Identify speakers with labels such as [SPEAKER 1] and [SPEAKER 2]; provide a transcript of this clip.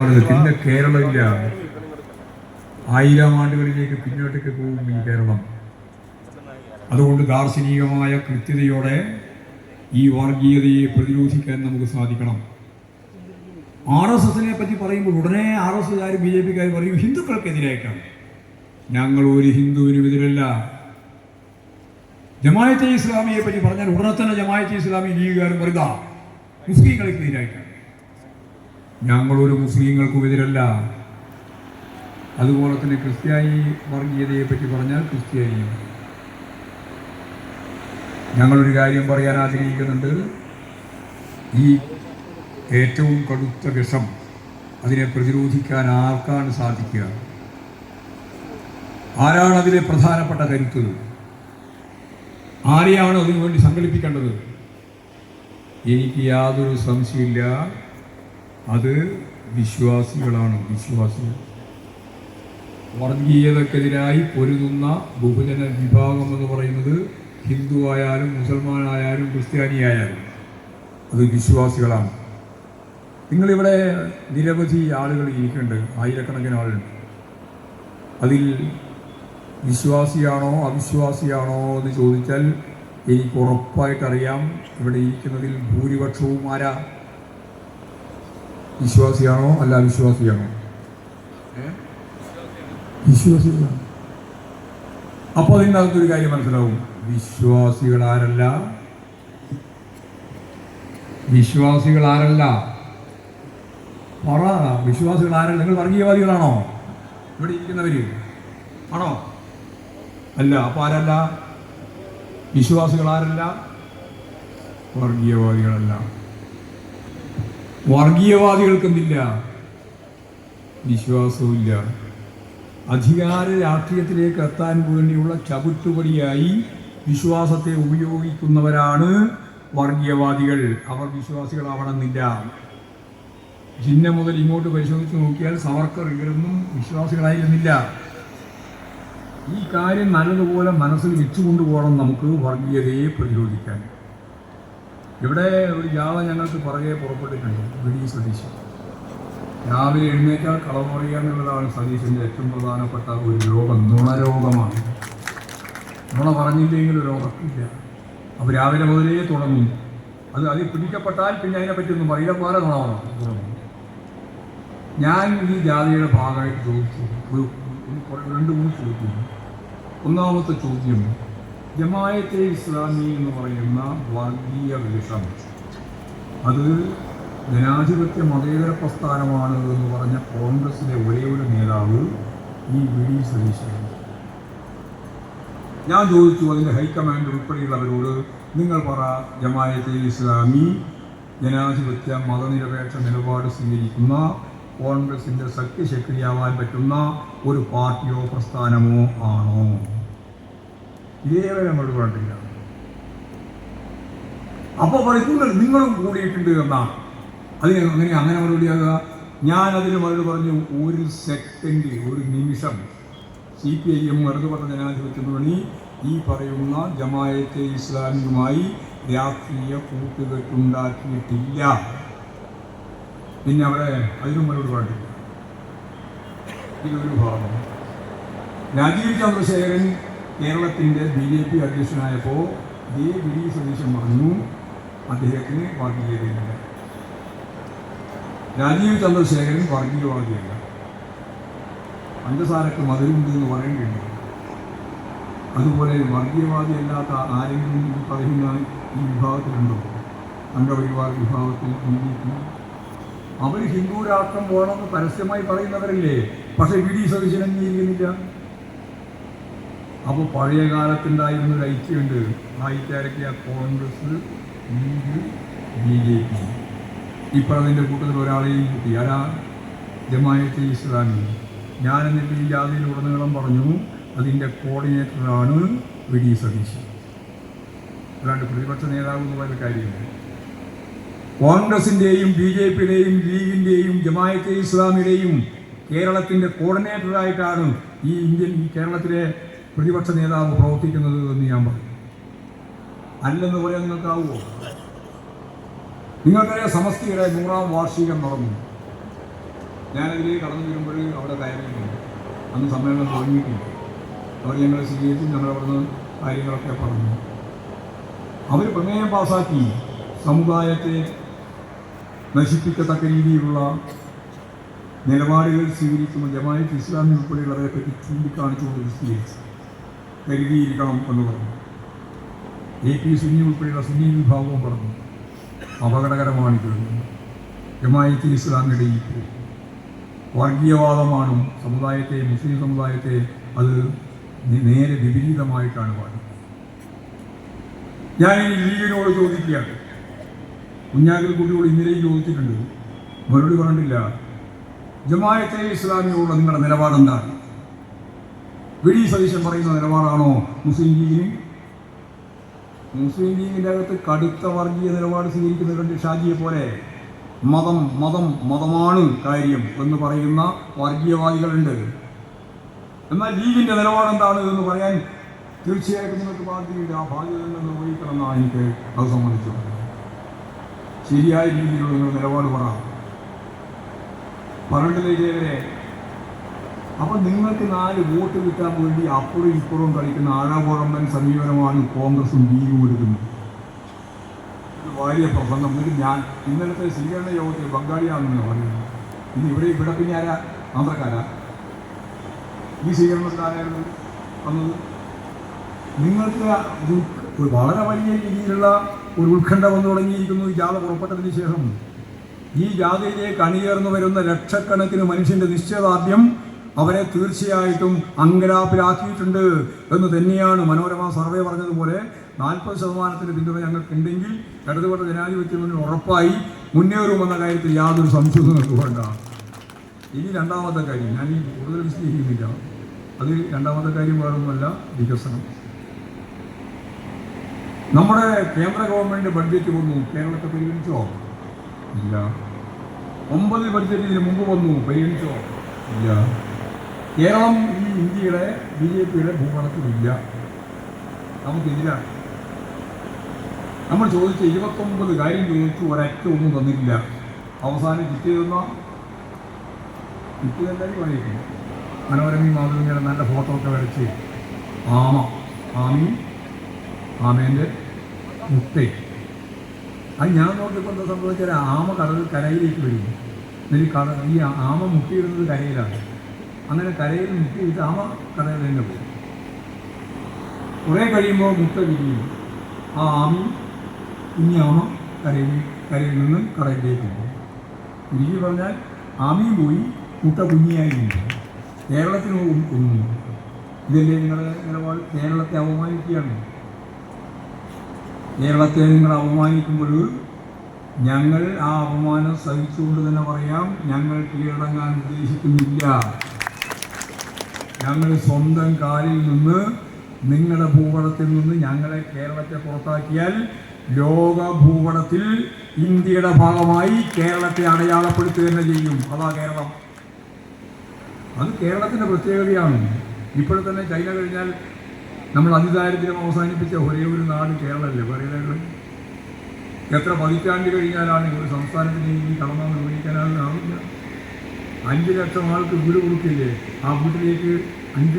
[SPEAKER 1] പിന്നെ കേരളമില്ല. ആയിരം ആണ്ടുകളിലേക്ക് പിന്നോട്ടേക്ക് പോകും ഈ കേരളം. അതുകൊണ്ട് ദാർശനികമായ കൃത്യതയോടെ ഈ വർഗീയതയെ പ്രതിരോധിക്കാൻ നമുക്ക് സാധിക്കണം. ആർ എസ് എസിനെ പറ്റി പറയുമ്പോൾ ഉടനെ ആർ എസ് എസ്കാർ ബി ജെ പിക്കാർ പറയും ഹിന്ദുക്കൾക്കെതിരായിട്ടാണ് ഞങ്ങൾ ഒരു ഹിന്ദുവിനും എതിരല്ല. ജമായത്തെ ഇസ്ലാമിയെ പറ്റി പറഞ്ഞാൽ ഉടനെ തന്നെ ജമായത്തെ ഇസ്ലാമി ലീഗുകാരും പറയുക മുസ്ലിങ്ങൾക്കെതിരായിട്ടാണ് ഞങ്ങളൊരു മുസ്ലിങ്ങൾക്കുമെതിരല്ല അതുപോലെ തന്നെ ക്രിസ്ത്യാനി വർഗീയതയെ പറ്റി പറഞ്ഞാൽ ക്രിസ്ത്യാനിയും. ഞങ്ങളൊരു കാര്യം പറയാൻ ആഗ്രഹിക്കുന്നുണ്ട്. ഈ ഏറ്റവും കടുത്ത വിഷം അതിനെ പ്രതിരോധിക്കാൻ ആർക്കാണ് സാധിക്കുക? ആരാണ് അതിലെ പ്രധാനപ്പെട്ട കരുത്ത്? ആരെയാണ് അതിനു വേണ്ടി സംഘടിപ്പിക്കേണ്ടത് എനിക്ക് യാതൊരു സംശയമില്ല അത് വിശ്വാസികളാണ് വിശ്വാസികൾ. വർഗീയതക്കെതിരായി പൊരുതുന്ന ബഹുജന വിഭാഗം എന്ന് പറയുന്നത് ഹിന്ദു ആയാലും മുസൽമാനായാലും ക്രിസ്ത്യാനിയായാലും അത് വിശ്വാസികളാണ്. നിങ്ങളിവിടെ നിരവധി ആളുകൾ ഇരിക്കുന്നുണ്ട് ആയിരക്കണക്കിന് ആളുണ്ട്. അതിൽ വിശ്വാസിയാണോ അവിശ്വാസിയാണോ എന്ന് ചോദിച്ചാൽ എനിക്ക് ഉറപ്പായിട്ടറിയാം. ഇവിടെ ഇരിക്കുന്നതിൽ ഭൂരിപക്ഷവും ആരാ? വിശ്വാസിയാണോ അല്ല അവിശ്വാസിയാണോ? വിശ്വാസികളാണ് അപ്പോൾ അതിന്റെ അകത്തൊരു കാര്യം മനസ്സിലാവും. വിശ്വാസികൾ ആരല്ല വിശ്വാസികൾ ആരല്ല പറ വിശ്വാസികൾ ആരല്ല നിങ്ങൾ വർഗീയവാദികളാണോ? ഇവിടെ ഇരിക്കുന്നവര്. ആണോ? അല്ല അപ്പൊ ആരല്ല? വിശ്വാസികൾ ആരല്ല വർഗീയവാദികളല്ല. വർഗീയവാദികൾക്കെന്തില്ല വിശ്വാസവുമില്ല. അധികാര രാഷ്ട്രീയത്തിലേക്ക് എത്താൻ വേണ്ടിയുള്ള ചവിട്ടുപടിയായി വിശ്വാസത്തെ ഉപയോഗിക്കുന്നവരാണ് വർഗീയവാദികൾ. അവർ വിശ്വാസികളാവണമെന്നില്ല. ജിന്ന മുതൽ ഇങ്ങോട്ട് പരിശോധിച്ച് നോക്കിയാൽ സവർക്കർ ഇവരൊന്നും വിശ്വാസികളായിരുന്നില്ല. ഈ കാര്യം നല്ലതുപോലെ മനസ്സിൽ വെച്ചുകൊണ്ടുപോകണം നമുക്ക് വർഗീയതയെ പ്രതിരോധിക്കാൻ. ഇവിടെ ഒരു ജാഥ ഞങ്ങൾക്ക് പുറകെ പുറപ്പെട്ടിട്ടുണ്ട് വി ഡി സതീശ് രാവിലെ എഴുന്നേറ്റാൽ കളവ് പറയുക എന്നുള്ളതാണ് സതീശന്റെ ഏറ്റവും പ്രധാനപ്പെട്ട ഒരു രോഗം നുണരോഗമാണ്. നുണ പറഞ്ഞില്ലെങ്കിൽ ഒരു ഉറപ്പില്ല അപ്പോൾ രാവിലെ മുതലേ തുടങ്ങും. അത് അതിൽ പിടിക്കപ്പെട്ടാൽ പിന്നെ അതിനെപ്പറ്റി ഒന്നും പറയില്ല വേറെ നുണ തുടങ്ങും ഞാൻ ഈ ജാതിയുടെ ഭാഗമായിട്ട് ചോദിച്ചു ഒരു രണ്ട് മൂന്ന് ചോദ്യം ഒന്നാമത്തെ ചോദ്യം ജമായത്തെ ഇസ്ലാമി എന്ന് പറയുന്ന വർഗീയ വിഷം. അത് ജനാധിപത്യ മതേതര പ്രസ്ഥാനമാണ് എന്ന് പറഞ്ഞ കോൺഗ്രസിലെ ഒരേ ഒരു നേതാവ് ഈ വി. ഡി. സതീശൻ. ഞാൻ ചോദിച്ചു അതിന്റെ ഹൈക്കമാൻഡ് ഉൾപ്പെടെയുള്ളവരോട് നിങ്ങൾ പറ ജമായത്തെ ഇസ്ലാമി ജനാധിപത്യ മതനിരപേക്ഷ നിലപാട് സ്വീകരിക്കുന്ന കോൺഗ്രസിന്റെ സഖ്യശക്തിയാവാൻ പറ്റുന്ന ഒരു പാർട്ടിയോ പ്രസ്ഥാനമോ ആണോ? ഇതേവരെ നമ്മൾ പറഞ്ഞില്ല. അപ്പോൾ പറയുന്നത് നിങ്ങളും കൂടിയിട്ടുണ്ട് എന്നാ. അതിന് അങ്ങനെ അങ്ങനെ മറുപടിയാകുക. ഞാൻ അതിന് മറുപടി പറഞ്ഞു ഒരു സെക്കൻഡ് ഒരു നിമിഷം. സി പി ഐ എം ഇടതുപക്ഷ ജനാധിപത്യ മുന്നണി ഈ പറയുന്ന ജമായത്തെ ഇസ്ലാമിയുമായി രാഷ്ട്രീയ കൂട്ടുകെട്ടുണ്ടാക്കിയിട്ടില്ല. പിന്നെ അവിടെ അതിനും മറുപടി പറഞ്ഞിട്ടില്ല. ഇതൊരു ഭാഗം. രാജീവ് ചന്ദ്രശേഖരൻ കേരളത്തിന്റെ ബി ജെ പി അധ്യക്ഷനായപ്പോൾ ഡി വി സതീശൻ പറഞ്ഞു അദ്ദേഹത്തിന് വർഗീയതയില്ല. രാജീവ് ചന്ദ്രശേഖരൻ വർഗീയവാദിയല്ല. പഞ്ചസാരക്ക് മധുരമുണ്ട് എന്ന് പറയേണ്ടിയുണ്ട് അതുപോലെ വർഗീയവാദി അല്ലാത്ത ആരെങ്കിലും പറയുന്ന ഈ വിഭാഗത്തിലുണ്ടോ? സംഘപരിവാർ വിഭാഗത്തിൽ ബി ജെ പി? അവർ ഹിന്ദു രാഷ്ട്രം വേണമെന്ന് പരസ്യമായി പറയുന്നവരല്ലേ? പക്ഷേ വി ഡി സതീശൻ അംഗീകരിക്കുന്നില്ല. അപ്പോൾ പഴയ കാലത്തുണ്ടായിരുന്ന ഐക്യമുണ്ട് ആ Congress League B J P ഇപ്പോൾ അതിന്റെ കൂട്ടത്തിൽ ഒരാളെയും കൂട്ടി. ആരാ? ജമായത്തെ ഇസ്ലാമി. ഞാൻ എന്നിട്ട് ഈ ജാതിയിൽ ഉടനീളം പറഞ്ഞു അതിന്റെ കോർഡിനേറ്ററാണ് വി ഡി സതീശൻ. അല്ലാണ്ട് പ്രതിപക്ഷ നേതാവ് എന്ന് പറയുന്ന കാര്യമില്ല. കോൺഗ്രസിന്റെയും ബി ജെ പിയുടെയും ലീഗിന്റെയും ജമായത്തെ ഇസ്ലാമിയുടെയും കേരളത്തിന്റെ കോർഡിനേറ്ററായിട്ടാണ് ഈ ഇന്ത്യൻ കേരളത്തിലെ പ്രതിപക്ഷ നേതാവ് പ്രവർത്തിക്കുന്നത് എന്ന് ഞാൻ പറയും. അല്ലെന്ന് പറയാൻ നിങ്ങൾക്കാവുമോ? നിങ്ങൾക്കറിയാം സമസ്തിയുടെ നൂറാം വാർഷികം നടന്നു. ഞാനതിലേക്ക് കടന്നു വരുമ്പോൾ അവിടെ കയറിയിട്ടുണ്ട് അന്ന് സമ്മേളനം തുടങ്ങിയിട്ടില്ല. അവർ ഞങ്ങളെ സ്വീകരിച്ച് ഞങ്ങളവിടുന്ന് കാര്യങ്ങളൊക്കെ പറഞ്ഞു. അവർ പ്രമേയം പാസാക്കി. സമുദായത്തെ നശിപ്പിക്കത്തക്ക രീതിയിലുള്ള നിലപാടുകൾ സ്വീകരിക്കുമ്പോൾ ജമായത്ത് ഇസ്ലാമി ഉൾപ്പെടെയുള്ളവരെ പറ്റി ചൂണ്ടിക്കാണിച്ചുകൊണ്ട് വിശദീകരിച്ചു കരുതിയിരിക്കണം എന്ന് പറഞ്ഞു. എ പി സുന്നി ഉൾപ്പെടെയുള്ള സുന്നി വിഭാഗവും പറഞ്ഞു. അപകടകരമാണിത് ജമായത്ത് ഇസ്ലാമിയുടെ ഈ. വർഗീയവാദമാണ് സമുദായത്തെ മുസ്ലിം സമുദായത്തെ അത് നേരെ വിപരീതമായിട്ടാണ് പാടുന്നത് ഞാൻ ഈ ലീഗിനോട് ചോദിക്കുകയാണ്. കുഞ്ഞാക്കൽ കുട്ടിയോട് ഇന്നലെയും ചോദിച്ചിട്ടുണ്ട്. മറുപടി പറഞ്ഞിട്ടില്ല. ജമായത്തെ ഇസ്ലാമിയോട് നിങ്ങളുടെ നിലപാടെന്താണ്? വി ഡി സതീശൻ പറയുന്ന നിലപാടാണോ മുസ്ലിം ലീഗിന്? മുസ്ലിം ലീഗിന്റെ അകത്ത് കടുത്ത വർഗീയ നിലപാട് സ്വീകരിക്കുന്നവരുണ്ട് ഷാജിയെ പോലെ. മതം മതം മതമാണ് കാര്യം എന്ന് പറയുന്ന വർഗീയവാദികളുണ്ട്. എന്നാൽ ലീഗിന്റെ നിലപാടെന്താണ് എന്ന് പറയാൻ തീർച്ചയായിട്ടും നിങ്ങൾക്ക് പാർട്ടിയുടെ ആ ബാധ്യത തന്നെ നിർവഹിക്കണം എന്നാണ് എനിക്ക് അത് സംബന്ധിച്ചു ശരിയായ രീതിയിലുള്ള നിങ്ങൾ നിലപാട് പറ. പറഞ്ഞിട്ടില്ലേ അപ്പൊ നിങ്ങൾക്ക് നാല് വോട്ട് കിട്ടാൻ വേണ്ടി അപ്പുറം ഇപ്പുറവും കളിക്കുന്ന ആഴാകുഴമ്പൻ സമീപനമാണ് കോൺഗ്രസും ലീഗും എടുക്കുന്നത് വലിയ പ്രസംഗം. എന്നിട്ട് ഞാൻ ഇന്നലത്തെ സ്വീകരണ യോഗത്തിൽ ബംഗാളിയാണെന്ന് പറയുന്നത് ഇനി ഇവിടെ ഇവിടെ പിന്നെ ആരാ? ആന്ധ്രക്കാരാ? ഈ സ്വീകരണത്തിൽ ആരായിരുന്നു വന്നത്? നിങ്ങൾക്ക് വളരെ വലിയ രീതിയിലുള്ള ഒരു ഉത്കണ്ഠ വന്നു തുടങ്ങിയിരിക്കുന്നു ഈ ജാഥ പുറപ്പെട്ടതിന് ശേഷം. ഈ ജാഥയിലേക്ക് അണിയേർന്നു വരുന്ന ലക്ഷക്കണക്കിന് മനുഷ്യന്റെ നിശ്ചയദാർഢ്യം അവരെ തീർച്ചയായിട്ടും അങ്കലാപ്പിലാക്കിയിട്ടുണ്ട് എന്ന് തന്നെയാണ് മനോരമ സർവേ പറഞ്ഞതുപോലെ നാൽപ്പത് ശതമാനത്തിന് പിന്തുണ ഞങ്ങൾക്കുണ്ടെങ്കിൽ ഇടതുപക്ഷ ജനാധിപത്യ മുന്നിൽ ഉറപ്പായി മുന്നേറുമെന്ന കാര്യത്തിൽ യാതൊരു സംശയവും നിങ്ങൾക്ക് ഇനി രണ്ടാമത്തെ കാര്യം ഞാൻ ഈ കൂടുതൽ വിശദീകരിക്കുന്നില്ല. അത് രണ്ടാമത്തെ കാര്യം വേറൊന്നുമല്ല വികസനം. നമ്മുടെ കേന്ദ്ര ഗവൺമെന്റ് ബഡ്ജറ്റ് വന്നു കേരളത്തെ പരിഗണിച്ചോ? ഇല്ല. ഒമ്പത് ബഡ്ജറ്റ് ഇതിന് മുമ്പ് വന്നു പരിഗണിച്ചോ? ഇല്ല. കേരളം ഈ ഇന്ത്യയുടെ ബി ജെ പിയുടെ ഭൂപടത്തിലില്ല. നമുക്കെതിരാണ് നമ്മൾ ചോദിച്ച ഇരുപത്തൊമ്പത് കാര്യം ചോദിച്ചു ഒരറ്റ ഒന്നും തന്നില്ല അവസാനം കിട്ടിയതെന്ന കിട്ടിയതെല്ലാവരും പറയിക്കുന്നു മനോരമി മാധവിയുടെ നല്ല ഫോട്ടോ ഒക്കെ വരച്ച് ആമ. ആമി ആമേന്റെ മുട്ടേ അത് ഞാൻ നോക്കിയപ്പോൾ എന്താ സംഭവിച്ചാൽ ആമ കടൽ കരയിലേക്ക് വരുന്നു. എന്നിട്ട് കട ഈ ആമ മുട്ടിയിടുന്നത് കരയിലാണ്. അങ്ങനെ കരയിൽ മുട്ടി ആമ കടയിൽ തന്നെ പോകും കുറേ കഴിയുമ്പോൾ മുട്ട വിരിയും. ആ ആമി ഇനി ആമ കരയിൽ കരയിൽ നിന്ന് കടയിലേക്ക് പോകും ചുരുക്കി പറഞ്ഞാൽ ആമിയും പോയി മുട്ട കുഞ്ഞിയായി നിന്നു. കേരളത്തിന് ഒന്നും ഇതല്ലേ നിങ്ങളുടെ നിലപാട് കേരളത്തെ അപമാനിക്കുകയാണ്? കേരളത്തെ നിങ്ങൾ അപമാനിക്കുമ്പോൾ ഞങ്ങൾ ആ അപമാനം സഹിച്ചുകൊണ്ട് തന്നെ പറയാം ഞങ്ങൾ കീഴടങ്ങാൻ ഉദ്ദേശിക്കുന്നില്ല. ഞങ്ങൾ സ്വന്തം കാലിൽ നിന്ന് നിങ്ങളുടെ ഭൂപടത്തിൽ നിന്ന് ഞങ്ങളെ കേരളത്തെ പുറത്താക്കിയാൽ ലോക ഭൂപടത്തിൽ ഇന്ത്യയുടെ ഭാഗമായി കേരളത്തെ അടയാളപ്പെടുത്തുക തന്നെ ചെയ്യും. അതാ കേരളം. അത് കേരളത്തിന്റെ പ്രത്യേകതയാണ്. ഇപ്പോൾ തന്നെ ചൈന കഴിഞ്ഞാൽ നമ്മൾ അതിദാരിദ്ര്യം അവസാനിപ്പിച്ച ഒരേ ഒരു നാട് കേരളമല്ലേ പറയുന്നത് എത്ര പതിറ്റാണ്ട് കഴിഞ്ഞാലാണ് ഒരു സംസ്ഥാനത്തിന് ഈ നിർവഹിക്കാനാകുന്ന നിർവഹിക്കാനാവില്ല അഞ്ച് ലക്ഷം ആൾക്ക് വീട് കൊടുക്കില്ലേ? ആ വീട്ടിലേക്ക് അഞ്ച്